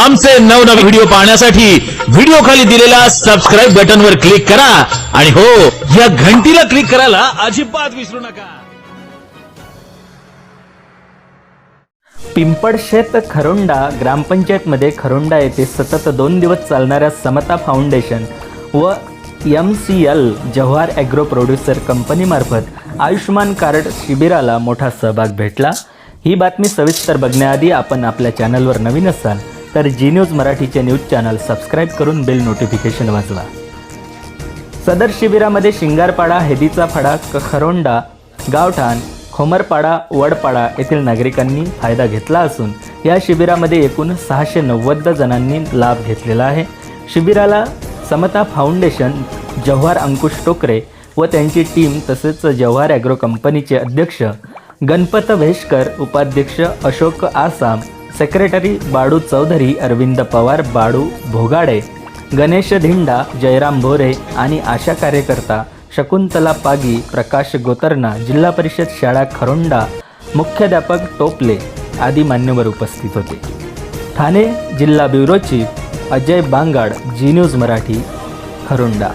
आमचे नवनवे व्हिडिओ पाहण्यासाठी व्हिडिओ खाली दिलेल्या सबस्क्राईब बटनवर क्लिक करा. आणि हो या घंटीला क्लिक करायला अजिबात विसरू नका. पिंपळशेत खरोंडा ग्रामपंचायतमध्ये खरोंडा येथे सतत दोन दिवस चालणाऱ्या समता फाउंडेशन व M C L Jawhar agro producer कंपनीमार्फत Ayushman card शिबिराला मोठा सहभाग भेटला. ही बातमी सविस्तर बघण्याआधी आपण आपल्या चॅनलवर नवीन असाल तर जी न्यूज मराठीचे न्यूज चॅनल सबस्क्राईब करून बेल नोटिफिकेशन वाजवा. सदर शिबिरामध्ये शिंगारपाडा हेदीचा फडा खरोंडा गावठाण खोमरपाडा वडपाडा येथील नागरिकांनी फायदा घेतला असून या शिबिरामध्ये एकूण सहाशे नव्वद जणांनी लाभ घेतलेला आहे. शिबिराला समता फाउंडेशन जव्हार अंकुश टोकरे व त्यांची टीम तसेच जव्हार ॲग्रो कंपनीचे अध्यक्ष गणपत भेशकर उपाध्यक्ष अशोक आसाम सेक्रेटरी बाडू चौधरी अरविंद पवार बाडू भोगाडे गणेश धिंडा जयराम भोरे आणि आशा कार्यकर्ता शकुंतला पागी प्रकाश गोतरणा जिल्हा परिषद शाळा खरोंडा मुख्याध्यापक टोपले आदी मान्यवर उपस्थित होते. ठाणे जिल्हा bureau chief Ajay Bangad Zee news Marathi Kharonda.